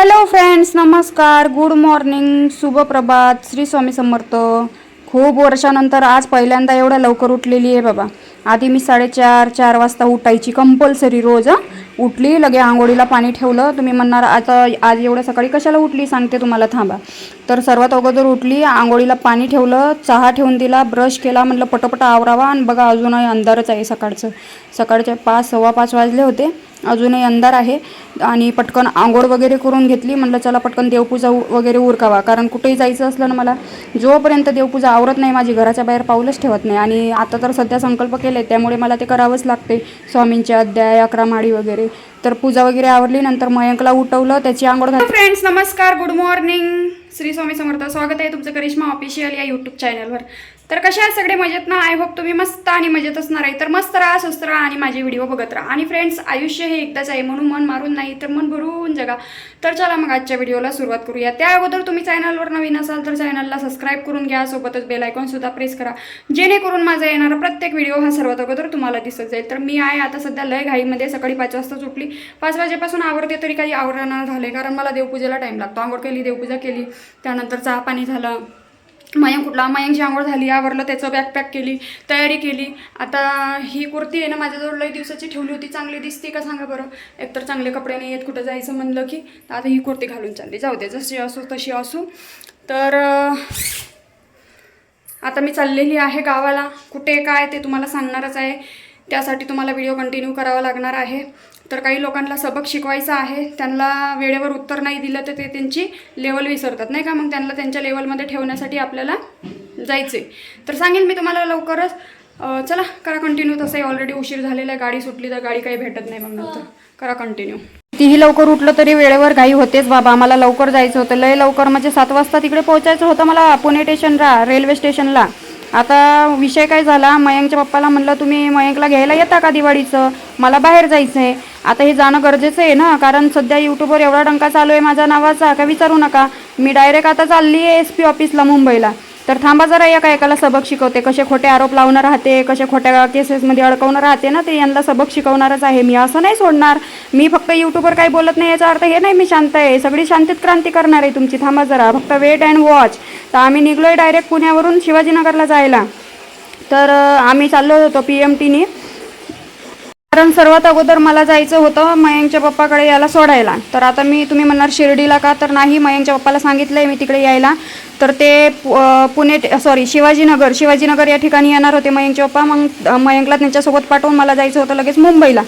Hello friends नमस्कार. Good morning शुभप्रभात श्री स्वामी समर्थ. खूप वर्षानंतर आज पहिल्यांदा एवढ्या लवकर उठलेली आहे बाबा. आधी मी साडेचार चार वाजता उठायची कंपल्सरी रोज उठली लगे आंघोळीला पाणी ठेवलं. तुम्ही म्हणणार आता आज एवढ्या सकाळी कशाला उठली? सांगते तुम्हाला थांबा. तर सर्वात अगोदर उठली आंघोळीला पाणी ठेवलं चहा ठेवून दिला ब्रश केला म्हटलं पटपट आवरावा. आणि बघा अजूनही अंधारच आहे सकाळचं. सकाळचे पाच सव्वा पाच वाजले होते. अजूनही अंधार आहे. आणि पटकन आंघोळ वगैरे करून घेतली. म्हटलं चला पटकन देवपूजा वगैरे उरकावा. कारण कुठेही जायचं असलं ना मला जोपर्यंत देवपूजा आवरत नाही माझी घराच्या बाहेर पाऊलच ठेवत नाही. आणि आता तर सध्या संकल्प केले त्यामुळे मला ते करावंच लागते. स्वामींचे अध्याय अकरा माळी वगैरे. तर पूजा वगैरे आवरली नंतर मयंकला उठवलं त्याची आंघोळ घातली. फ्रेंड्स नमस्कार गुड मॉर्निंग. श्री स्वामी समर्थ. स्वागत आहे तुमचं करिश्मा ऑफिशियल या यूट्यूब चॅनलवर तर कशा आहे सगळे मजेत ना? आय होप तुम्ही मस्त आणि मजेत असणार आहे. तर मस्त राहा स्वस्त राहा आणि माझे व्हिडिओ बघत राहा. आणि फ्रेंड्स आयुष्य हे एकदाच आहे म्हणून मन मारून नाही तर मन भरून जगा. तर चला मग आजच्या व्हिडिओला सुरुवात करूया. त्या अगोदर तुम्ही चॅनलवर नवीन असाल तर चॅनलला सबस्क्राईब करून घ्या. सोबतच बेल आयकॉनसुद्धा प्रेस करा. जेणेकरून माझा येणारा प्रत्येक व्हिडिओ हा सर्वात अगोदर तुम्हाला दिसत जाईल. तर मी आहे आता सध्या लय घाईमध्ये. सकाळी पाच वाजता सुटली पाच वाजेपासून आवडते तरी काही आवडणार झाले कारण मला देवपूजेला टाईम लागतो. आंघोळ केली देवपूजा केली. त्यानंतर चहा पाणी झालं. मयंक कुठला? मयंकची आंघोळ झाली आवरलं त्याचं बॅकपॅक केली तयारी केली. आता ही कुर्ती आहे ना माझ्याजवळ लई दिवसाची ठेवली होती. चांगली दिसते का सांगा बरं? एकतर चांगले कपडे नाही आहेत कुठं जायचं म्हणलं की. तर आता ही कुर्ती घालून चालली. जाऊ दे जशी असो तशी असू. तर आता मी चाललेली आहे गावाला. कुठे काय ते तुम्हाला सांगणारच आहे. त्यासाठी तुम्हाला व्हिडिओ कंटिन्यू करावा लागणार आहे. तर काही लोकांना सबक शिकवायचा आहे त्यांना वेळेवर उत्तर नाही दिलं तर ते त्यांची लेवल विसरतात नाही का? मग त्यांना त्यांच्या लेवलमध्ये ठेवण्यासाठी आपल्याला जायचे तर सांगेन मी तुम्हाला लवकरच. चला करा कंटिन्यू तसंही ऑलरेडी उशीर झालेला आहे गाडी सुटली तर गाडी काही भेटत नाही मग नंतर. करा कंटिन्यू तिही लवकर उठलं तरी वेळेवर घाई होतेच बाबा. मला लवकर जायचं होतं. लय लवकर म्हणजे सात वाजता तिकडे पोहोचायचं होतं मला पुणे स्टेशनला रेल्वे स्टेशनला आता विषय काय झाला? मयंकच्या पप्पाला म्हणलं तुम्ही मयंकला घ्यायला येता का दिवाळीचं? मला बाहेर जायचं आहे आता हे जाणं गरजेचं आहे ना? कारण सध्या यूट्यूबवर एवढा डंका चालू आहे माझ्या नावाचा. का विचारू नका? मी डायरेक्ट आता चालली आहे एस पी ऑफिसला मुंबईला. तर थांबा जरा एका एकाला सबक शिकवते. कसे खोटे आरोप लावणं राहते कसे खोट्या केसेसमध्ये अडकवणं राहते ना ते यांना सबक शिकवणारच आहे. मी असं नाही सोडणार. मी फक्त यूट्यूबवर काही बोलत नाही याचा अर्थ हे नाही मी शांत आहे. सगळी शांतीत क्रांती करणार आहे तुमची. थांबा जरा. फक्त वेट अँड वॉच तर आम्ही निघलोय डायरेक्ट पुण्यावरून शिवाजीनगरला जायला. तर आम्ही चाललो होतो पी एम टीने कारण सर्वात अगोदर मला जायचं होतं मयंकच्या पप्पाकडे याला सोडायला. तर आता मी तुम्ही म्हणणार शिर्डीला का? तर नाही मयंकच्या पप्पाला सांगितलंय मी तिकडे यायला. तर ते पुणे सॉरी शिवाजीनगर शिवाजीनगर या ठिकाणी येणार होते मयंकचे पप्पा. मग मयंकला त्यांच्यासोबत पाठवून मला जायचं होतं लगेच मुंबईला.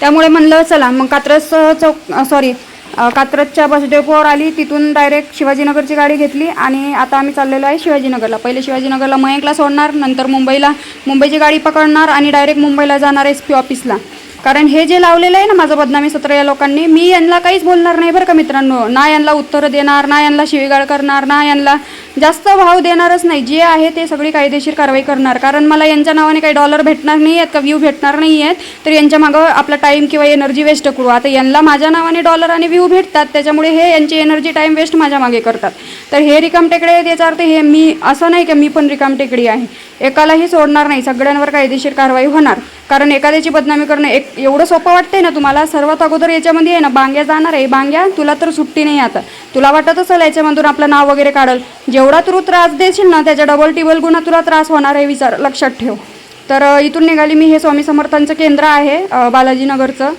त्यामुळे म्हणलं चला मग कात्रस चौक सॉरी कात्रजच्या बस डेपोवर आली. तिथून डायरेक्ट शिवाजीनगरची गाडी घेतली आणि आता आम्ही चाललेलो आहे शिवाजीनगरला. पहिले शिवाजीनगरला मयंकला सोडणार नंतर मुंबईला मुंबईची गाडी पकडणार आणि डायरेक्ट मुंबईला जाणार एस पी ऑफिसला कारण हे जे लावलेलं आहे ना माझं बदनामी सत्र या लोकांनी मी यांना काहीच बोलणार नाही बरं का मित्रांनो. ना यांना उत्तरं देणार ना यांना शिवीगाळ करणार ना यांना जास्त भाव देणारच नाही. जे आहे ते सगळी कायदेशीर कारवाई करणार. कारण मला यांच्या नावाने काही डॉलर भेटणार नाही आहेत का? व्ह्यू भेटणार नाही आहेत. तर यांच्या मागं आपला टाईम किंवा एनर्जी वेस्ट करू. आता यांना माझ्या नावाने डॉलर आणि व्ह्यू भेटतात. त्याच्यामुळे हे यांची एनर्जी टाईम वेस्ट माझ्या मागे करतात. तर हे रिकाम टेकडे आहेत याचा अर्थ हे मी असं नाही की मी पण रिकाम टेकडी आहे. एकालाही सोडणार नाही. सगळ्यांवर कायदेशीर कारवाई होणार. कारण एखाद्याची बदनामी करणं एक एवढं सोपं वाटतंय ना तुम्हाला? सर्वात अगोदर याच्यामध्ये आहे ना बांग्या जाणार आहे. बांग्या तुला तर सुट्टी नाही आता. तुला वाटत असेल याच्यामधून आपलं नाव वगैरे काढल. जेवढा तू त्रास देशील ना त्याच्या डबल टिबल गुणा तुला त्रास होणार आहे विचार लक्षात ठेव. तर इथून निघाली मी हे स्वामी समर्थांचं केंद्र आहे बालाजीनगरचं.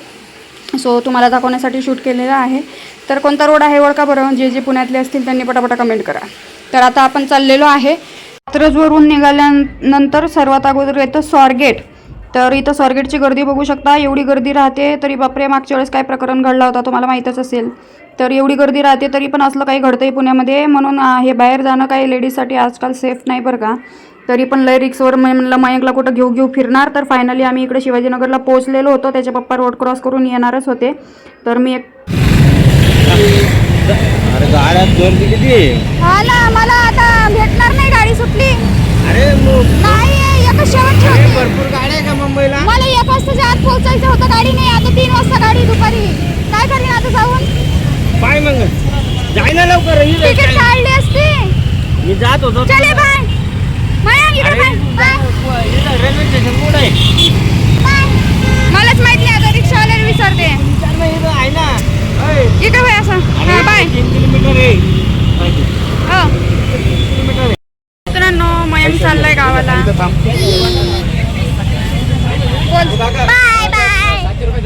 सो तुम्हाला दाखवण्यासाठी शूट केलेलं आहे. तर कोणता रोड आहे ओळखा बरं? जे जे पुण्यातले असतील त्यांनी पटापटा कमेंट करा. तर आता आपण चाललेलो आहे. कात्रजवरून निघाल्यानंतर सर्वात अगोदर येतं स्वारगेट तर इथं स्वारगेटची गर्दी बघू शकता. एवढी गर्दी राहते तरी बापरे मागच्या वेळेस काय प्रकरण घडला होता तुम्हाला माहीतच असेल. तर एवढी गर्दी राहते तरी पण असलं काही घडतंय पुण्यामध्ये. म्हणून हे बाहेर जाणं काही लेडीजसाठी आजकाल सेफ नाही बरं का. तरी पण लय रिक्सवर मी म्हणलं मयंकला कुठं घेऊ घेऊ फिरणार? तर फायनली आम्ही इकडे शिवाजीनगरला पोहोचलेलो होतो. त्याचे पप्पा रोड क्रॉस करून येणारच होते. तर मी एक अरे गाड्यात गर्दी किती आहे? हा ना मला आता भेटणार नाही गाडी सुटली. नाही एका शेवटची होती. भरपूर गाड्या आहे का मुंबईला? मला एक वाजताच्या आत पोहोचायचं होतं गाडी नाही आता तीन वाजता गाडी दुपारी. काय करीन आता जाऊन? पाय मग. जाय ना लवकर तिकीट काढली असती. मी जात होतो. चले बाय. मयंक इकडे अरे बाय. बाय. इथं रेल्वे स्टेशन कुठं आहे? बाय. मलाच माहीत नाही आता रिक्षावाल्याला विचारते विचार ना इथं आहे ना. अय, इकडे बाय असं. हा तीन किलोमीटर आहे. हो. तीन किलोमीटर आहे मित्रांनो मयंक चाललाय गावाला. बोल. Bye bye.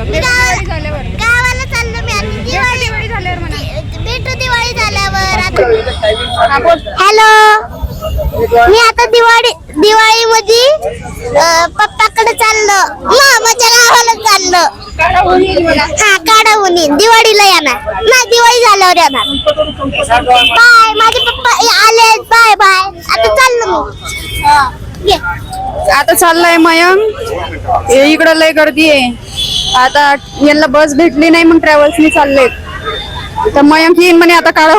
मी गाव- झाल्यावर गावाला चाललो मी आता दिवाळी दिवाळी झाल्यावर म्हणा भेटू दिवाळी झाल्यावर हा हॅलो मी आता दिवाळी दिवाळी मध्ये पप्पाकडे चाललो. मामाच्या गावाला चाललो. हा काढावून दिवाळीला येणार. नाही दिवाळी झाल्यावर येणार. बाय माझे पप्पा आले बाय बाय. आता चाललो मी. हा, ये. आता चाललाय मयंक. हे इकडं लय गर्दी आहे. आता यांना बस भेटली नाही मग ट्रॅव्हल्सनी चालले तर मयंक येईन म्हणे आता काढा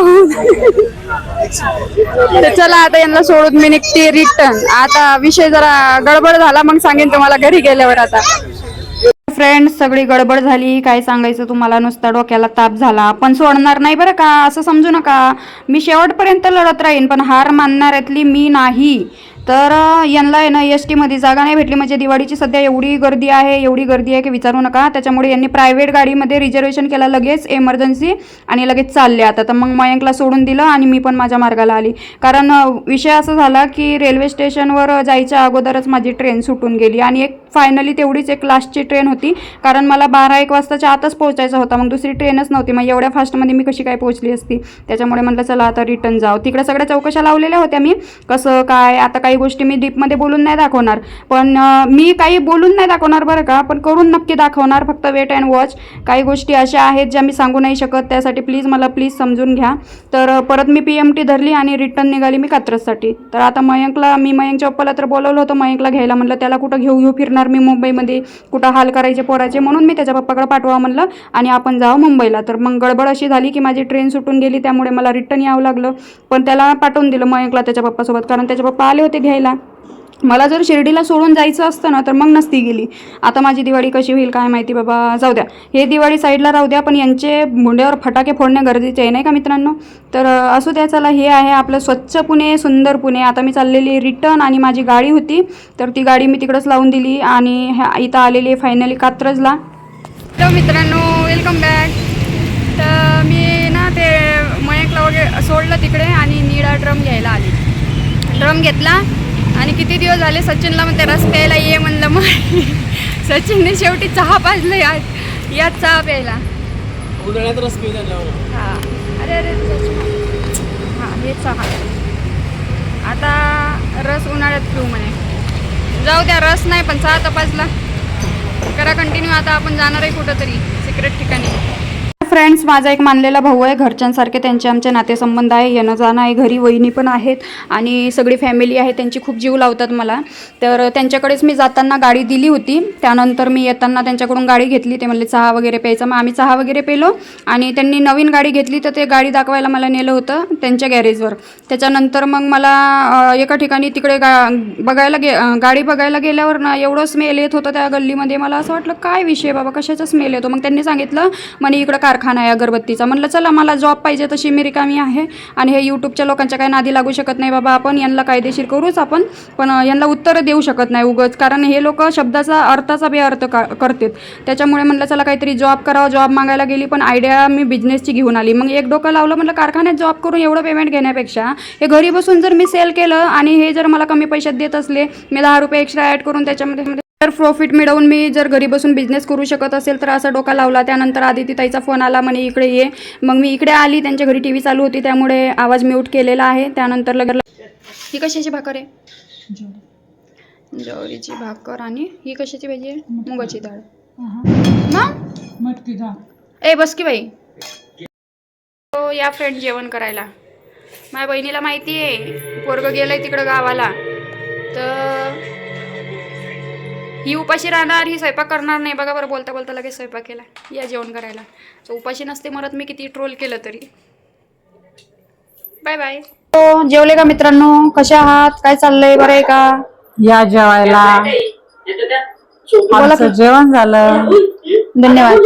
तर चला आता यांना सोडून मी निघते रिटर्न आता विषय जरा गडबड झाला मग सांगेन तुम्हाला घरी गेल्यावर आता. फ्रेंड सगळी गडबड झाली. काय सांगायचं तुम्हाला? नुसता डोक्याला ताप झाला. पण सोडणार नाही बरं का? असं समजू नका. मी शेवटपर्यंत लढत राहीन पण हार मानणाऱ्यातली मी नाही. तर यांना आहे ना एस टीमध्ये जागा नाही भेटली. म्हणजे दिवाळीची सध्या एवढी गर्दी आहे एवढी गर्दी आहे की विचारू नका. त्याच्यामुळे यांनी प्रायव्हेट गाडीमध्ये रिझर्वेशन केलं लगेच एमर्जन्सी आणि लगेच चालले आता. तर मग मयंकला सोडून दिलं आणि मी पण माझ्या मार्गाला आली. कारण विषय असा झाला की रेल्वे स्टेशनवर जायच्या अगोदरच माझी ट्रेन सुटून गेली. आणि एक फायनली तेवढीच एक लास्टची ट्रेन होती. कारण मला बारा एक वाजताच्या आतच पोहोचायचा होता. मग दुसरी ट्रेनच नव्हती. मग एवढ्या फास्टमध्ये मी कशी काय पोहोचली असती? त्याच्यामुळे म्हटलं चला आता रिटर्न जाऊ तिकडे सगळ्या चौकशा लावलेल्या होत्या मी. कसं काय आता काही गोष्टी मी डीपमध्ये बोलून नाही दाखवणार. पण मी काही बोलून नाही दाखवणार बरं का पण करून नक्की दाखवणार. फक्त वेट अँड वॉच काही गोष्टी अशा आहेत ज्या मी सांगू नाही शकत त्यासाठी प्लीज मला प्लीज समजून घ्या. तर परत मी पी एम टी धरली आणि रिटर्न निघाली मी कात्रजसाठी. तर आता मयंकला मी मयंकच्या पप्पाला तर बोलवलं होतं मयंकला घ्यायला म्हणलं त्याला कुठं घेऊ घेऊ फिरणार मी मुंबईमध्ये कुठं हाल करायचे पोराचे म्हणून मी त्याच्या पप्पाकडे पाठवा म्हणलं आणि आपण जाऊ मुंबईला. तर मग गडबड अशी झाली की माझी ट्रेन सुटून गेली त्यामुळे मला रिटर्न यावं लागलं. पण त्याला पाठवून दिलं मयंकला त्याच्या पप्पासोबत कारण त्याचे पप्पा आले होते घ्यायला. मला जर शिर्डीला सोडून जायचं असतं ना तर मग नसती गेली. आता माझी दिवाळी कशी होईल काय माहिती बाबा. जाऊ द्या. हे दिवाळी साईडला राहू द्या पण यांचे मुंड्यावर फटाके फोडणे गरजेचे आहे नाही का मित्रांनो? तर असू द्या चला हे आहे आपलं स्वच्छ पुणे सुंदर पुणे. आता मी चाललेली रिटर्न आणि माझी गाडी होती. तर ती गाडी मी तिकडंच लावून दिली आणि ह्या इथं आलेली फायनली कात्रजला. तर मित्रांनो वेलकम बॅक तर मी ना ते मयंकला वगैरे सोडलं तिकडे आणि निळा ड्रम घ्यायला आली. ड्रम घेतला आणि किती दिवस झाले सचिनला म्हणते रस प्यायला ये म्हणलं. मग सचिनने शेवटी चहा पाजलं यात. यात चहा प्यायला. उन्हाळ्यात रस पिऊ हां. अरे अरे हां हे चहा. आता रस उन्हाळ्यात पिऊ म्हणे. जाऊ द्या रस नाही पण चहा तपासला करा कंटिन्यू आता आपण जाणार आहे कुठंतरी सिक्रेट ठिकाणी. फ्रेंड्स माझा एक मानलेला भाऊ आहे. घरच्यांसारखे त्यांचे आमचे नातेसंबंध आहे. येणं जाणं आहे. घरी वहिनी पण आहेत. आणि सगळी फॅमिली आहे. त्यांची खूप जीव लावतात मला. तर त्यांच्याकडेच मी जाताना गाडी दिली होती. त्यानंतर मी येताना त्यांच्याकडून गाडी घेतली. ते म्हणले चहा वगैरे प्यायचा. मग आम्ही चहा वगैरे पेलो. आणि त्यांनी नवीन गाडी घेतली. तर ते गाडी दाखवायला मला नेलं होतं त्यांच्या गॅरेजवर त्याच्यानंतर मग मला एका ठिकाणी तिकडे गा बघायला गे गाडी बघायला गेल्यावर ना एवढं स्मेल येत होतं त्या गल्लीमध्ये. मला असं वाटलं काय विषय बाबा? कशाचा स्मेल येतो? मग त्यांनी सांगितलं म्हणे इकडं कार कारखाना आहे अगरबत्तीचा म्हणलं चला मला जॉब पाहिजे तशी मी रिकामी आहे आणि हे यूट्यूबच्या लोकांच्या काही नादी लागू शकत नाही बाबा आपण. यांना कायदेशीर करूच आपण पण यांना उत्तरं देऊ शकत नाही उगच. कारण हे लोक शब्दाचा अर्थाचा बेअर्थ का करतात. त्याच्यामुळे म्हणलं चला काहीतरी जॉब करावं जॉब मागायला गेली पण आयडिया मी बिझनेसची घेऊन आली. मग एक डोकं लावलं म्हटलं कारखान्यात जॉब करून एवढं पेमेंट घेण्यापेक्षा हे घरी बसून जर मी सेल केलं आणि हे जर मला कमी पैशात देत असले मी दहा रुपये एक्स्ट्रा ॲड करून त्याच्यामध्ये जर प्रॉफिट मिळवून मी जर घरी बसून बिझनेस करू शकत असेल तर असा डोका लावला. त्यानंतर आदिती ताईचा फोन आला म्हणे इकडे ये. मग मी इकडे आली. त्यांच्या घरी टी व्ही चालू होती. त्यामुळे आवाज म्यूट केलेला आहे. त्यानंतर लगेच ही कशाची भाकर आहे? ज्वारीची भाकर आणि ही कशाची भाजी आहे? मुगाची डाळ. मग? मटकी डाळ. ए बस की बाई. हो या फ्रेंड जेवण करायला. माझ्या बहिणीला माहिती आहे. पोरग गेलंय तिकडं गावाला. तर ही उपाशी राहणार ही स्वयंपाक करणार नाही. बघा बरं बोलता बोलता लगेच स्वयंपाक केला. या जेवण करायला. तर उपाशी नसते मरत मी किती ट्रोल केलं तरी. बाय बाय हो जेवले का मित्रांनो? कशा आहात? काय चाललंय? बरं आहे का? या जेवायला. बोला आमचं की. जेवण झालं. धन्यवाद.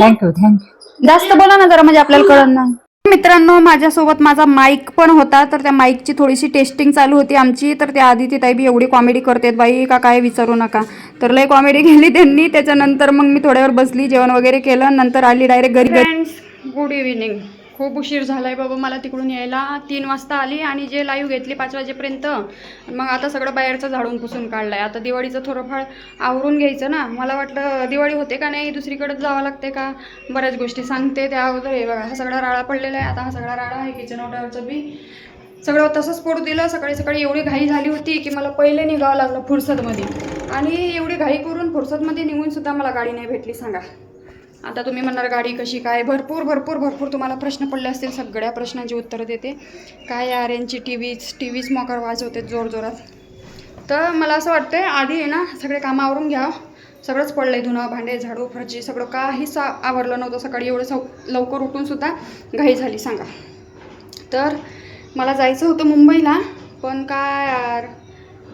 थँक्यू थँक्यू जास्त बोला ना जरा म्हणजे आपल्याला कळलं ना. मित्रांनो माझ्यासोबत माझा माईक पण होता तर त्या माईकची थोडीशी टेस्टिंग चालू होती आमची. तर त्या आदिती ताई बी एवढी कॉमेडी करतेत बाई का काय विचारू नका. तर लय कॉमेडी केली त्यांनी. त्याच्यानंतर मग मी थोड्यावर बसली जेवण वगैरे केलं नंतर आली डायरेक्ट घरी. गुड इव्हिनिंग खूप उशीर झाला आहे बाबा मला तिकडून यायला. तीन वाजता आली आणि जे लाईव्ह घेतली पाच वाजेपर्यंत मग आता सगळं बाहेरचं झाडून पुसून काढलं आहे आता दिवाळीचं थोडंफार आवरून घ्यायचं ना. मला वाटलं दिवाळी होते का नाही? दुसरीकडंच जावं लागते का? बऱ्याच गोष्टी सांगते त्या अगोदर. हे बघा हा सगळा राळा पडलेला आहे. आता हा सगळा राळा आहे किचन ऑर्डरचं बी. सगळं तसंच पडू दिलं. सकाळी सकाळी एवढी घाई झाली होती की मला पहिले निघावं लागलं फुरसतमध्ये. आणि एवढी घाई करून फुरसतमध्ये निघूनसुद्धा मला गाडी नाही भेटली सांगा. आता तुम्ही म्हणणार गाडी कशी काय? भरपूर भरपूर भरपूर तुम्हाला प्रश्न पडले असतील सगळ्या प्रश्नांची उत्तरं देते. काय यार यांची टी व्हीच टी व्हीच मोकार होते जोरजोरात तर मला असं वाटतं आधी आहे ना सगळे कामं आवरून घ्या. सगळंच पडलं आहे धुणं भांडे झाडू फरची सगळं काहीच सा आवरलं नव्हतं. सकाळी एवढं सव लवकर उठूनसुद्धा घाई झाली सांगा. तर मला जायचं होतं मुंबईला पण काय यार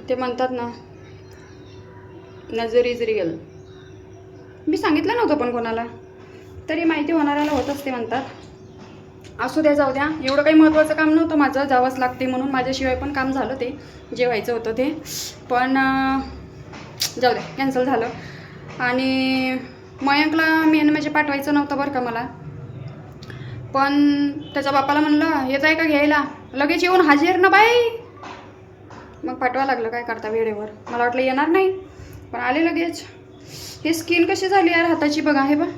ते म्हणतात ना नजर इज रिअल मी सांगितलं नव्हतं पण कोणाला. तरी माहिती होणाऱ्याला होत असते म्हणतात. असू द्या जाऊ द्या. एवढं काही महत्त्वाचं काम नव्हतं माझं. जावंच लागते म्हणून माझ्याशिवाय पण काम झालं ते. जे व्हायचं होतं ते. पण जाऊ द्या. कॅन्सल झालं. आणि मयंकला मेन म्हणजे पाठवायचं नव्हतं बरं का मला. पण त्याच्या बापाला म्हणलं येत आहे का घ्यायला? लगेच येऊन हाजीर ना बाई. मग पाठवा लागलं काय करता वेळेवर. मला वाटलं येणार नाही. पण आले लगेच. हे स्किन कशी झाली यार हाताची बघा हे बघा.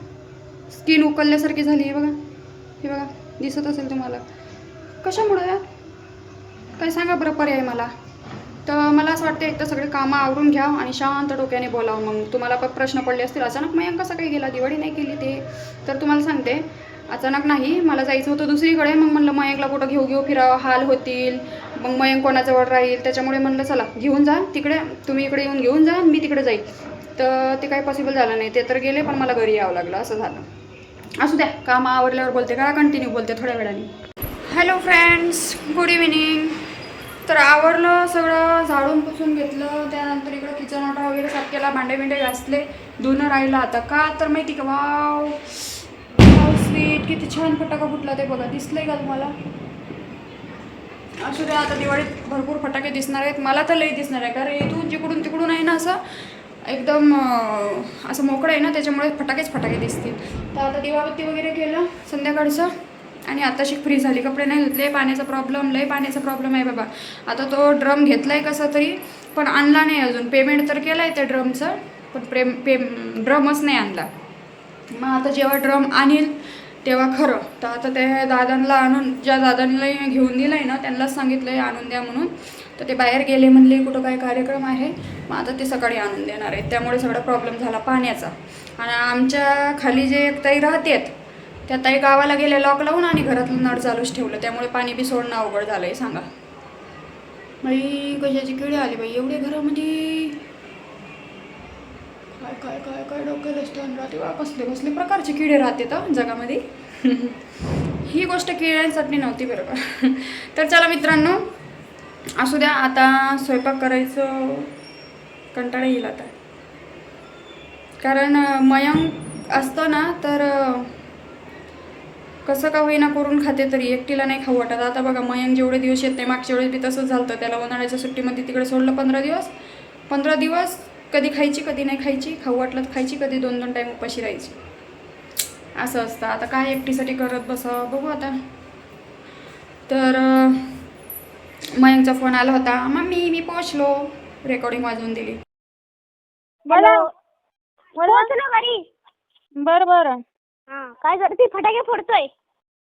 स्किन उकलल्यासारखी झाली आहे बघा. हे बघा दिसत असेल तुम्हाला. कशामुळं यार? काय सांगा बरं पर्याय मला. तर मला असं वाटतं एकतर सगळे कामं आवरून घ्या आणि शांत डोक्याने बोलावं मग. तुम्हाला पण प्रश्न पडले असतील. अचानक मयंक कसा काही गेला दिवाळी नाही केली ते. तर तुम्हाला सांगते अचानक नाही मला जायचं होतं दुसरीकडे. मग म्हणलं मयंकला कुठं घेऊ घेऊ फिरावं हाल होतील. मग मयंक कोणाजवळ राहील? त्याच्यामुळे म्हणलं चला घेऊन जा तिकडे तुम्ही इकडे येऊन घेऊन जा मी तिकडे जाईल. तर ते काही पॉसिबल झालं नाही. ते तर गेले पण मला घरी यावं लागलं. असं झालं. असू द्या काम आवरल्यावर बोलते. का कंटिन्यू बोलते थोड्या वेळाने. हॅलो फ्रेंड्स गुड इव्हिनिंग तर आवरलं सगळं झाडून पुसून घेतलं. त्यानंतर इकडं किचन आटा वगैरे साफ केला. भांडे बिंडे घासले. धुणं राहिलं आता का? तर माहिती का? वाव वाव स्वीट किती छान फटाका फुटला ते बघा. दिसलंय का तुम्हाला? असू द्या आता दिवाळीत भरपूर फटाके दिसणार आहेत. मला तर लई दिसणार आहे. कारण इथून जिकडून तिकडून आहे ना असं एकदम असं मोकळं आहे ना त्याच्यामुळे फटाकेच फटाके दिसतील. तर आता दिवाबत्ती वगैरे केलं संध्याकाळचं. आणि आताशी फ्री झाली. कपडे नाही धुतले. पाण्याचा प्रॉब्लेम लय पाण्याचा प्रॉब्लेम आहे बाबा. आता तो ड्रम घेतला आहे कसा तरी पण आणला नाही अजून. पेमेंट तर केलं आहे त्या ड्रमचं पण प्रेम पेम ड्रमच नाही आणला. मग आता जेव्हा ड्रम आणील तेव्हा खरं. तर आता ते दादांना आणून ज्या दादांना घेऊन दिलं आहे ना त्यांनाच सांगितलं आहे आणून द्या म्हणून. तर ते बाहेर गेले म्हणले कुठं काय कार्यक्रम आहे? मग आता ते सकाळी आणून देणार आहेत. त्यामुळे सगळा प्रॉब्लेम झाला पाण्याचा. आणि आमच्या खाली जे एक ताई राहतात त्या ताई गावाला गेल्या लॉक लावून आणि घरातलं नळ चालूच ठेवलं. त्यामुळे पाणी बी सोडणं अवघड झालं आहे सांगा. बाई कशाची किडे आली बाई? एवढे घरामध्ये म्हणजे काय काय काय काय डोक्याला स्टोन राहते? वा कसले कसले प्रकारचे किडे राहते तर जगामध्ये? ही गोष्ट किड्यांसाठी नव्हती बरोबर. तर चला मित्रांनो असू द्या आता स्वयंपाक करायचं कंटाळा येईल आता. कारण मयंक असतं ना तर कसं का होईना करून खाते तरी एकटीला नाही खाऊ वाटत. आता बघा मयंक जेवढे दिवस येत नाही मागच्या वेळेस बी तसंच झालं त्याला उन्हाळ्याच्या सुट्टीमध्ये तिकडे सोडलं पंधरा दिवस. पंधरा दिवस कधी खायची कधी नाही खायची. खाऊ वाटलं तर खायची कधी दोन दोन टाईम उपाशी राहायची. असं असतं. आता काय एकटीसाठी करत बसावं? बघू आता. तर मयंकचा फोन आला होता मम्मी मी पोचलो रेकॉर्डिंग वाजवून दिली. पोहोचलो घरी. बर बर. हा काय करते? फटाके फोडतोय.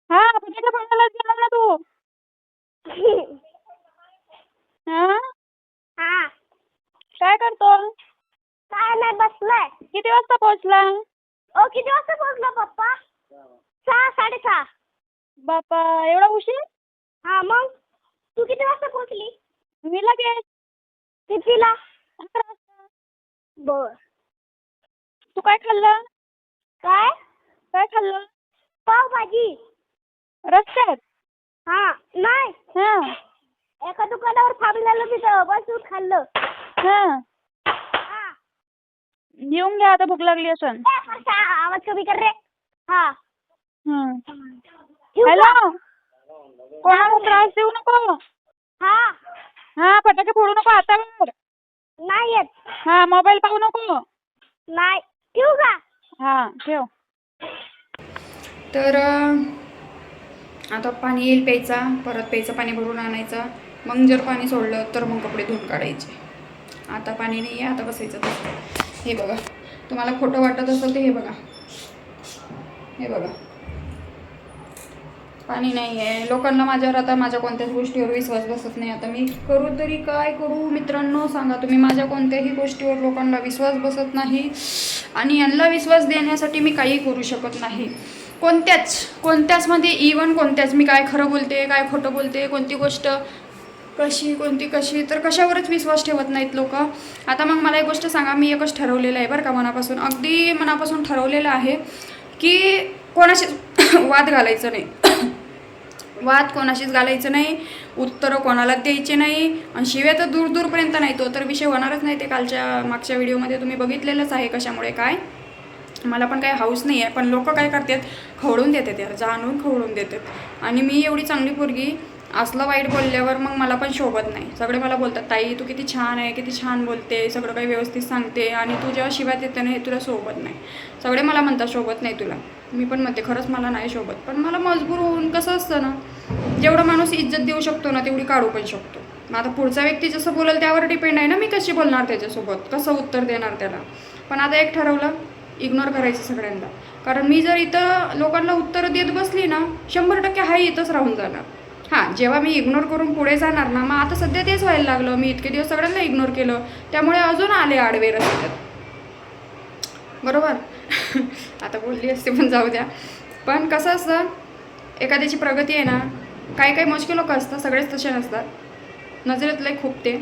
हा फटाके फोडायला गेला ना तू. हा? हा. काय करतो? काय नाही बसलाय. किती वाजता पोहोचला? ओ किती वाजता पोहोचला पप्पा? सहा साडेसहा. बापा एवढा उशीर? हा मग? तू किती वाजता पोहोचली? मी लगेच. कितीला? अकरा वाजता. बर. तू काय खाल्लं? काय? काय खाल्लं? पावभाजी. रस्त्यात हा नाही. हा. एका दुकानावर थांबलेलं तिथं बसून खाल्लं. हा. हा. येऊन घ्या आता भूक लागली असन. ए, आवाज कमी कर रे. हा. ठेवू हॅलो? का? कोणाला त्रास देऊ नको? हा. हा फटाके फोडू नको आता वर नाही येत. हा मोबाईल पाहू नको. नाही. ठेवू का? हा ठेव. तर आता पाणी येईल प्यायचा. परत प्यायचं पाणी भरून आणायचं. मग जर पाणी सोडलं तर मग कपडे धुवून काढायचे. आता पाणी नाही आहे आता बसायचं तसं. हे बघा. तुम्हाला खोटं वाटत असेल ते हे बघा. हे बघा. पाणी नाही आहे लोकांना माझ्यावर आता माझ्या कोणत्याच गोष्टीवर विश्वास बसत नाही. आता मी करू तरी काय करू? मित्रांनो सांगा तुम्ही. माझ्या कोणत्याही गोष्टीवर लोकांना विश्वास बसत नाही आणि यांना विश्वास देण्यासाठी मी काही करू शकत नाही. कोणत्याच कोणत्याचमध्ये इवन कोणत्याच. मी काय खरं बोलते काय खोटं बोलते कोणती गोष्ट कशी कोणती कशी तर कशावरच विश्वास ठेवत नाहीत लोक. आता मग मला एक गोष्ट सांगा. मी एकच ठरवलेलं आहे बरं का मनापासून. अगदी मनापासून ठरवलेलं आहे की कोणाशी वाद घालायचं नाही. वाद कोणाशीच घालायचं नाही उत्तरं कोणाला द्यायचे नाही आणि शिव्या तर दूर दूरपर्यंत नाही तो तर विषय होणारच नाही ते कालच्या मागच्या व्हिडिओमध्ये तुम्ही बघितलेलंच आहे कशामुळे काय. मला पण काही हाऊस नाही आहे पण लोक काय करतात खवळून देतात यार जाणून खवळून देतात. आणि मी एवढी चांगली पोरगी असलं वाईट बोलल्यावर मग मला पण शोभत नाही. सगळे मला बोलतात ताई तू किती छान आहे किती छान बोलते सगळं काही व्यवस्थित सांगते आणि तू जेव्हा शिवाय येते ना हे तुला शोभत नाही. सगळे मला म्हणतात शोभत नाही तुला. मी पण म्हणते खरंच मला नाही शोभत. पण मला मजबूर होऊन कसं असतं ना जेवढा माणूस इज्जत देऊ शकतो ना तेवढी काढू पण शकतो. मग आता पुढचा व्यक्ती जसं बोलेल त्यावर डिपेंड आहे ना मी कशी बोलणार त्याच्यासोबत? कसं उत्तर देणार त्याला? पण आता एक ठरवलं इग्नोर करायचं सगळ्यांना. कारण मी जर इथं लोकांना उत्तरं देत बसली ना शंभर टक्के हाय इथंच राहून जाणार. हां जेव्हा मी इग्नोर करून पुढे जाणार ना मग आता सध्या तेच व्हायला लागलं. मी इतके दिवस सगळ्यांना इग्नोर केलं. त्यामुळे अजून आले आडवे रस्त्यात बरोबर? आता बोलली असते पण जाऊ द्या. पण कसं असतं एखाद्याची प्रगती आहे ना काही काही मोजके लोक असतात सगळेच तसे नसतात. नजरेतले खूप ते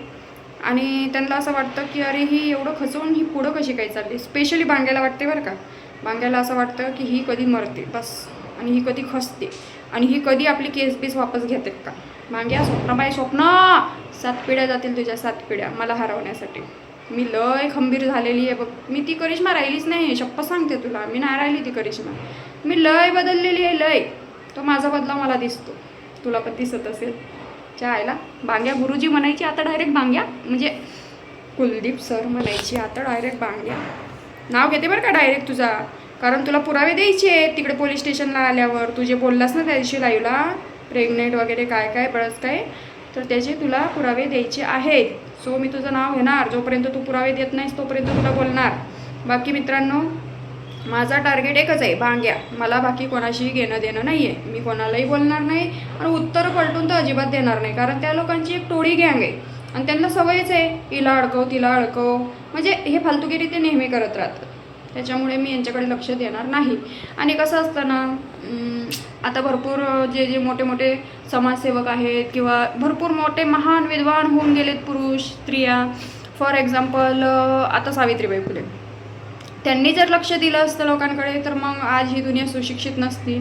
आणि त्यांना असं वाटतं की अरे ही एवढं खचवून ही पुढं कशी काय चालली? स्पेशली बांग्याला वाटते बरं का. बांग्याला असं वाटतं की ही कधी मरते बस. आणि ही कधी खसते. आणि ही कधी आपली केस बीस वापस घेते का? बांग्या स्वप्नबाई स्वप्न सात पिढ्या जातील तुझ्या सात पिढ्या मला हरवण्यासाठी. मी लय खंबीर झालेली आहे बघ. मी ती करिश्मा राहिलीच नाही. शप्प सांगते तुला मी नाही राहिली ती करिश्मा. मी लय बदललेली आहे लय. तो माझा बदला मला दिसतो. तुला पण दिसत असेल. आयला बांग्या गुरुजी म्हणायची आता डायरेक्ट बांग्या म्हणजे कुलदीप सर म्हणायची आता डायरेक्ट बांग्या नाव घेते बरं का डायरेक्ट तुझा? कारण तुला पुरावे द्यायचे आहेत. तिकडे पोलीस स्टेशनला आल्यावर. तू जे बोललास ना त्या दिवशी लाईव्हला प्रेग्नेंट वगैरे काय काय बरंच काय तर त्याचे तुला पुरावे द्यायचे आहेत. सो मी तुझं नाव घेणार. जोपर्यंत तू पुरावे देत नाहीस तोपर्यंत तुला बोलणार. बाकी मित्रांनो माझा टार्गेट एकच आहे. भांग्या. मला बाकी कोणाशीही घेणं देणं नाही आहे मी कोणालाही बोलणार नाही आणि उत्तर पलटून तर अजिबात देणार नाही. कारण त्या लोकांची एक टोळी गँग आहे. आणि त्यांना सवयच आहे. हिला अडकव तिला अडकव. म्हणजे हे फालतुगिरी ते नेहमी करत राहतात. त्याच्यामुळे मी यांच्याकडे लक्ष देणार नाही. आणि कसं असतं ना आता भरपूर जे जे मोठे मोठे समाजसेवक आहेत किंवा भरपूर मोठे महान विद्वान होऊन गेलेत पुरुष स्त्रिया. फॉर एक्झाम्पल आता सावित्रीबाई फुले. त्यांनी जर लक्ष दिलं असतं लोकांकडे तर मग आज ही दुनिया सुशिक्षित नसती.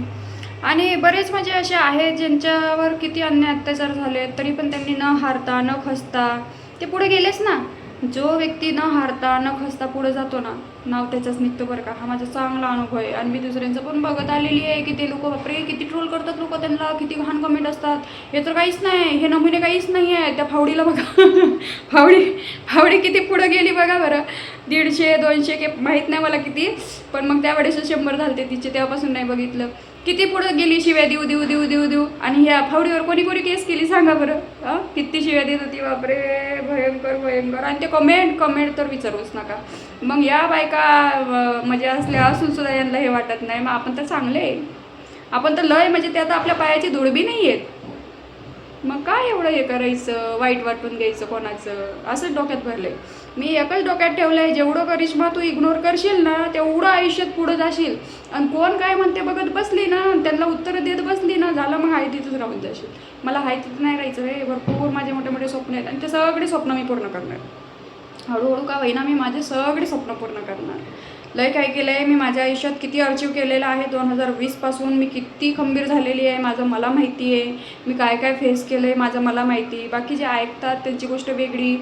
आणि बरेच म्हणजे असे आहेत ज्यांच्यावर किती अन्याय अत्याचार झाले तरी पण त्यांनी न हारता न खसता ते पुढे गेलेच ना. जो व्यक्ती न हारता न खसता पुढे जातो ना नाव त्याचंच निघतं बरं का. हा माझा चांगला अनुभव आहे. आणि मी दुसऱ्यांचं पण बघत आलेली आहे की ते लोक बापरे किती ट्रोल करतात लोक त्यांना किती घाण कमेंट असतात. हे तर काहीच नाही. हे नमुने काहीच नाही आहे त्या फावडीला बघा. फावडी फावडी किती पुढं गेली बघा बरं. दीडशे दोनशे के माहीत नाही मला किती. पण मग त्यावेळेस शंभर झालते तिचे तेव्हापासून नाही बघितलं. किती पुढं गेली शिव्या देऊ देऊ देऊ देऊ देऊ? आणि ह्या फावडीवर कोणी कोणी केस केली? सांगा बरं. अं? किती शिव्या देत होती? बापरे भयंकर भयंकर. आणि ते कमेंट कमेंट तर विचारूच नका. मग या बायका म्हणजे असल्या असून सुद्धा यांना हे वाटत नाही. मग आपण तर चांगले आहे. आपण तर लय म्हणजे ते आता आपल्या पायाची धुडबी नाही आहेत. मग काय एवढं हे करायचं? वाईट वाटून घ्यायचं कोणाचं? असंच डोक्यात भरलं आहे मी एकच डोक्यात ठेवलं आहे जेवढं करिश्मा तू इग्नोर करशील ना तेवढं आयुष्यात पुढं जाशील. आणि कोण काय म्हणते बघत बसली ना त्यांना उत्तरं देत बसली ना झालं मग हाय तिथंच राहून जाशील. मला हाय तिथं नाही राहायचं हे भरपूर माझे मोठे मोठे स्वप्न आहेत आणि ते सगळे स्वप्न मी पूर्ण करणार. हळूहळू का होईना मी माझे सगळे स्वप्न पूर्ण करणार. लय काय केलं आहे मी माझ्या आयुष्यात किती अचीव केलेलं आहे दोन हजार वीसपासून मी किती खंबीर झालेली आहे माझं मला माहिती आहे. मी काय काय फेस केलं आहे माझं मला माहिती बाकी जे ऐकतात त्यांची गोष्ट वेगळी.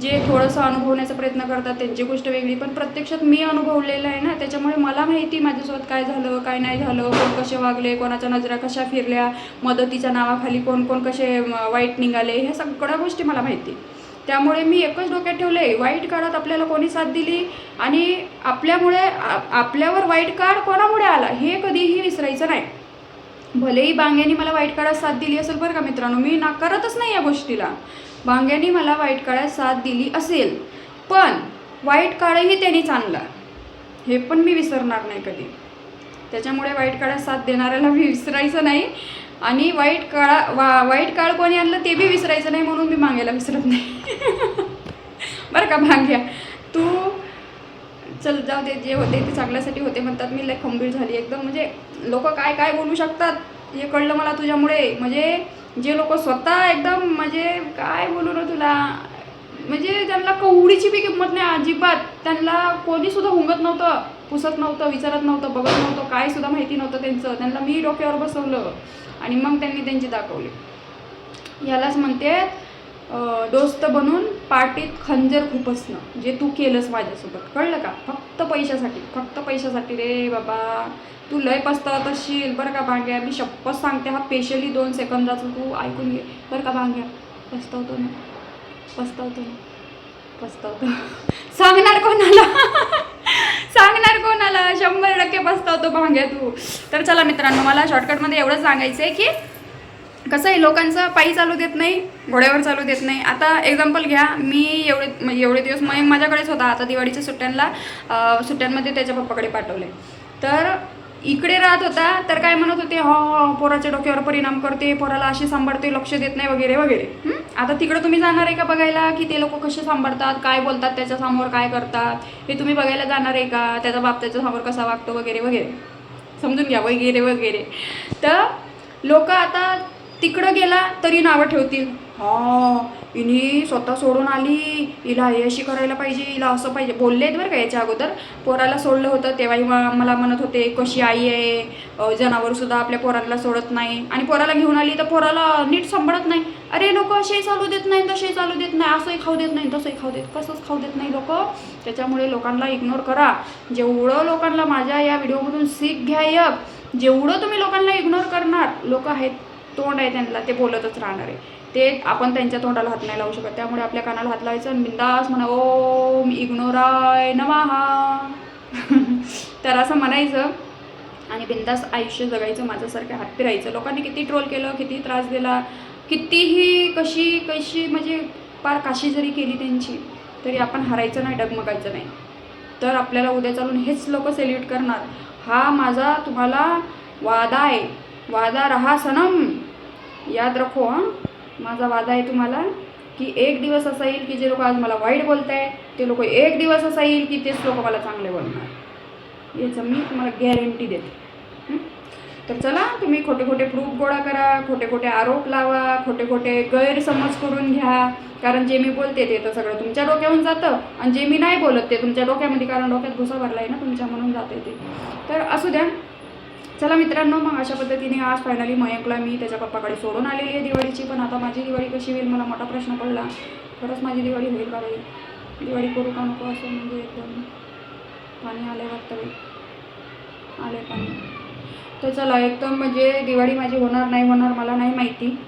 जे थोडंसं अनुभवण्याचा प्रयत्न करतात त्यांची गोष्ट वेगळी. पण प्रत्यक्षात मी अनुभवलेलं आहे ना त्याच्यामुळे मला माहिती माझ्यासोबत काय झालं काय नाही झालं कोण कसे वागले कोणाच्या नजरा कशा फिरल्या मदतीच्या नावाखाली कोण कोण कसे वाईट निघाले ह्या सगळ्या गोष्टी मला माहिती. त्यामुळे मी एकच डोक्यात ठेवलं आहे वाईट काळात आपल्याला कोणी साथ दिली आणि आपल्यामुळे आपल्यावर वाईट काळ कोणामुळे आला हे कधीही विसरायचं नाही. भलेही बांग्यांनी मला वाईट काळात साथ दिली असेल बरं का मित्रांनो मी नाकारतच नाही या गोष्टीला. बांग्यानी मला वाईट काळात साथ दिली असेल. पण वाईट काळही त्यांनी चांगला. हे पण मी विसरणार नाही कधी. त्याच्यामुळे वाईट काळात साथ देणाऱ्याला मी विसरायचं नाही. आणि वाईट काळा वा वाईट काळ कोणी आणलं ते बी विसरायचं नाही म्हणून मी मागायला विसरत नाही. बरं का भांग्या तू चल जाऊ दे जे होते ते चांगल्यासाठी होते म्हणतात. मी लय खंबीर झाली एकदम. म्हणजे लोक काय काय बोलू शकतात? हे कळलं मला तुझ्यामुळे. म्हणजे जे लोक स्वतः एकदम म्हणजे काय बोलू ना तुला? म्हणजे त्यांना कवडीची बी किंमत नाही अजिबात. त्यांना कोणी सुद्धा हुंगत नव्हतं पुसत नव्हतं विचारत नव्हतं बघत नव्हतं काय सुद्धा माहिती नव्हतं त्यांचं. त्यांना मी डोक्यावर बसवलं आणि मग त्यांनी त्यांची दाखवली. यालाच म्हणते दोस्त बनून पाटीत खंजर खुपसणं जे तू केलंस माझ्यासोबत. कळलं का? फक्त पैशासाठी. फक्त पैशासाठी रे बाबा. तू लय पस्तावत असशील. बरं का भांग्या मी शप्पथ सांगते हा स्पेशली दोन सेकंदाचं तू ऐकून घे. बरं का भांग्या? पस्तावतो ना. पस्तावतो ना. पस्तावतो. सांगणार कोणाला? सांगणार कोणाला? शंभर टक्के पस्तावतो भांग्या तू. तर चला मित्रांनो मला शॉर्टकटमध्ये एवढं सांगायचं आहे की कसं आहे लोकांचं पायी चालू देत नाही घोड्यावर चालू देत नाही. आता एक्झाम्पल घ्या. मी एवढे म्हणजे एवढे दिवस मग माझ्याकडेच होता. आता दिवाळीच्या सुट्ट्यांना सुट्ट्यांमध्ये त्याच्या पप्पाकडे पाठवले. तर इकडे राहत होता तर काय म्हणत होते हो पोराच्या डोक्यावर परिणाम करते पोराला अशी सांभाळते लक्ष देत नाही वगैरे वगैरे. हं? आता तिकडं तुम्ही जाणार आहे का बघायला की ते लोक कसे सांभाळतात काय बोलतात त्याच्यासमोर काय करतात हे तुम्ही बघायला जाणार आहे का त्याचा बाप त्याच्यासमोर कसा वागतो वगैरे वगैरे. समजून घ्या वगैरे वगैरे. तर लोक आता तिकडं गेला तरी नावं ठेवतील. हा हिने स्वतः सोडून आली. हिला हे अशी करायला पाहिजे हिला असं पाहिजे. बोललेत बरं का याच्या अगोदर. पोराला सोडलं होतं तेव्हाही मला म्हणत होते कशी आई आहे? जनावरसुद्धा आपल्या पोराला सोडत नाही. आणि पोराला घेऊन आली तर पोराला नीट सांभाळत नाही. अरे लोक असेही चालू देत नाही तसेही चालू देत नाही असंही खाऊ देत नाही तसंही खाऊ देत कसंच खाऊ देत नाही लोक. त्याच्यामुळे लोकांना इग्नोर करा. जेवढं लोकांना माझ्या या व्हिडिओमधून सीख घ्या एक जेवढं तुम्ही लोकांना इग्नोर करणार लोक आहेत तोंड आहे त्यांना ते बोलतच राहणार आहे. ते आपण त्यांच्या तोंडाला हात नाही लावू शकत. त्यामुळे आपल्या कानाला हात लावायचं आणि बिंदास म्हणा ओम इग्नोराय नमहा. तर असं म्हणायचं. आणि बिंदास आयुष्य जगायचं माझ्यासारखं हात फिरायचं. लोकांनी किती ट्रोल केलं किती त्रास दिला कितीही कशी कशी म्हणजे पार काशी जरी केली त्यांची तरी आपण हरायचं नाही डगमगायचं नाही. तर आपल्याला उद्या चालून हेच लोक सेल्यूट करणार. हा माझा तुम्हाला वादा आहे. वादा रहा सनम. याद रखो हां. माझा वादा आहे तुम्हाला की एक दिवस असा येईल की जे लोक आज मला वाईट बोलत आहे ते लोक एक दिवस असा येईल की तेच लोक मला चांगले बोलणार. याचं मी तुम्हाला गॅरंटी देते. तर चला तुम्ही खोटे खोटे प्रूफ गोळा करा खोटे खोटे आरोप लावा खोटे खोटे गैरसमज करून घ्या. कारण जे मी बोलते ते तर सगळं तुमच्या डोक्याहून जातं आणि जे मी नाही बोलत ते तुमच्या डोक्यामध्ये कारण डोक्यात भुसा भरला आहे ना तुमच्या म्हणून जाते ते. तर असू द्या. चला मित्रांनो मग अशा पद्धतीने आज फायनली मयंकला मी त्याच्या पप्पाकडे सोडून आलेली आहे दिवाळीची. पण आता माझी दिवाळी कशी होईल मला मोठा प्रश्न पडला. खरंच माझी दिवाळी होईल का बाई? दिवाळी करू का नको असं म्हणजे एकदम पाणी आलं वाटतं बाई. आले पाणी. तर चला एकदम म्हणजे दिवाळी माझी होणार नाही होणार मला नाही माहिती.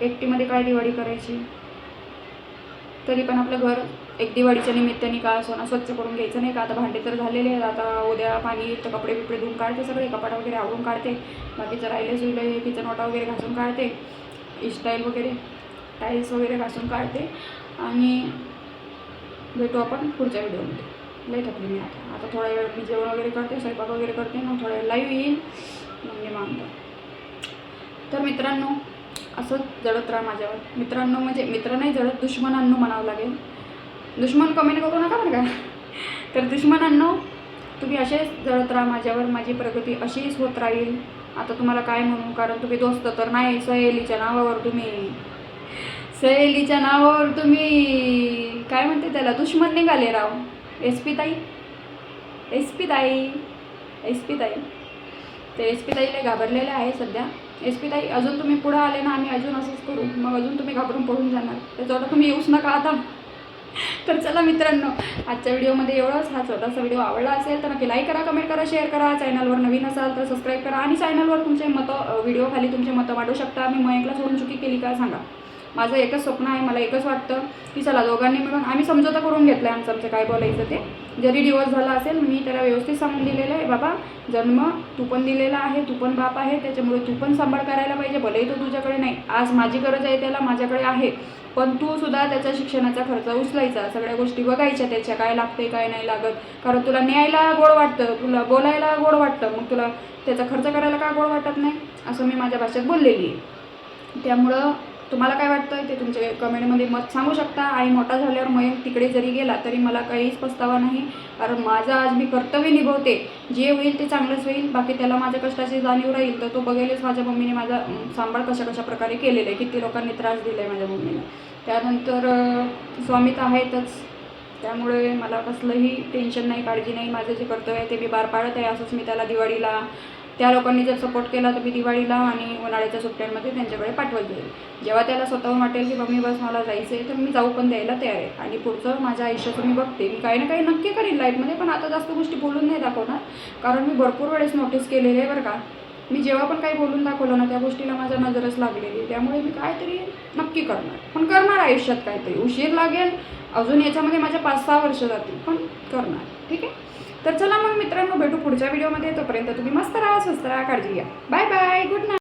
एकटीमध्ये काय दिवाळी करायची? तरी पण आपलं घर एक दिवाळीच्या निमित्ताने का सोनं स्वच्छ करून घ्यायचं नाही का आता भांडे तर झालेले आहेत आता उद्या पाणी तर कपडे बिपडे धुवून काढते सगळे कपाट वगैरे आवरून काढते बाकीचं राहिले सुले किचन वाटा वगैरे घासून काढते इस्टाईल वगैरे टाईल्स वगैरे घासून काढते आणि भेटू आपण पुढच्या व्हिडिओमध्ये. लई थकली मी आता. आता थोडा वेळ मी जेवण वगैरे करते स्वयंपाक वगैरे करते मग थोडा वेळ लाईव्ह येईल मग निवांत तर मित्रांनो असंच जळत राहा माझ्यावर. मित्रांनो म्हणजे मित्र नाही जळत दुश्मनांनो म्हणावं लागेल. दुश्मन कमेंट करू नका बरं का? तर दुश्मनांनो तुम्ही असेच जळत राहा माझ्यावर माझी प्रगती अशीच होत राहील. आता तुम्हाला काय म्हणू? कारण तुम्ही दोस्त तर नाही. सहेलीच्या नावावर तुम्ही. सहेलीच्या नावावर तुम्ही. काय म्हणते त्याला? दुश्मन निघाले राव. एस पी ताई एस पी ताई एस पी ताई ते एस पी ताईला घाबरलेले आहे सध्या. एस पी ताई अजून तुम्ही पुढं आले ना आम्ही अजून असंच करू. मग अजून तुम्ही घाबरून पडून जाणार. त्याच्यावर तुम्ही येऊच नका आता. तर चला मित्रांनो आजच्या व्हिडिओमध्ये एवढंच. हा छोटासा व्हिडिओ आवडला असेल तर नक्की लाईक करा कमेंट करा शेअर करा. चॅनलवर नवीन असाल तर सबस्क्राईब करा. आणि चॅनलवर तुमचे मतं व्हिडिओ खाली तुमचे मतं मांडू शकता. मी मयंकला सोडून चुकी केली का सांगा. माझं एकच स्वप्न आहे मला एकच वाटतं की चला दोघांनी मिळून आम्ही समजोता करून घेतलं आहे आमचं आमचं काय बोलायचं ते. जरी डिवोर्स झाला असेल मी त्याला व्यवस्थित सांगून दिलेलं आहे बाबा जन्म तू पण दिलेला आहे तू पण बाप आहे त्याच्यामुळे तू पण सांभाळ करायला पाहिजे भलेही तो तुझ्याकडे नाही. आज माझी गरज आहे त्याला माझ्याकडे आहे. पण तू सुद्धा त्याच्या शिक्षणाचा खर्च उचलायचा सगळ्या गोष्टी बघायच्या त्याच्या काय लागते काय नाही लागत. कारण तुला न्यायला गोड वाटतं तुला बोलायला गोड वाटतं मग तुला त्याचा खर्च करायला का गोड वाटत नाही? असं मी माझ्या भाषेत बोललेली आहे. त्यामुळं तुम्हाला काय वाटतं ते तुमच्या कमेंटमध्ये मत सांगू शकता. आणि मोठा झाल्यावर मयंक तिकडे जरी गेला तरी मला काहीच पस्तावा नाही. कारण माझं आज मी कर्तव्य निभवते. जे होईल ते चांगलंच होईल. बाकी त्याला माझ्या कष्टाची जाणीव राहील तर तो बघेलच माझ्या मम्मीने माझा सांभाळ कशा कशा प्रकारे केलेलं आहे. किती लोकांनी त्रास दिला आहे माझ्या मम्मीला. त्यानंतर स्वामी तर आहेतच. त्यामुळे मला कसलंही टेन्शन नाही काळजी नाही. माझं जे कर्तव्य आहे ते मी पार पाडत आहे. असंच मी त्याला दिवाळीला त्या लोकांनी जर सपोर्ट केला तर मी दिवाळीला आणि उन्हाळ्याच्या सुट्ट्यांमध्ये त्यांच्याकडे पाठवत जाईल. जेव्हा त्याला स्वतःहून वाटेल की मम्मी बस मला जायचं आहे तर मी जाऊ पण द्यायला तयार आहे. आणि पुढचं माझ्या आयुष्याचं मी बघते. मी काही ना काही नक्की करीन लाईफमध्ये पण आता जास्त गोष्टी बोलून नाही दाखवणार. कारण मी भरपूर वेळेस नोटीस केलेले आहे बरं का. मी जेव्हा पण काही बोलून दाखवलं ना त्या गोष्टीला माझ्या नजरच लागलेली त्यामुळे मी काहीतरी नक्की करणार. पण करणार आयुष्यात काहीतरी. उशीर लागेल. अजून याच्यामध्ये माझ्या पाच सहा वर्ष जातील पण करणार. ठीक आहे? तर चला मग मित्रांनो भेटू पुढच्या व्हिडिओमध्ये तोपर्यंत तुम्ही मस्त राहा स्वस्त राहा काळजी घ्या. Bye bye good night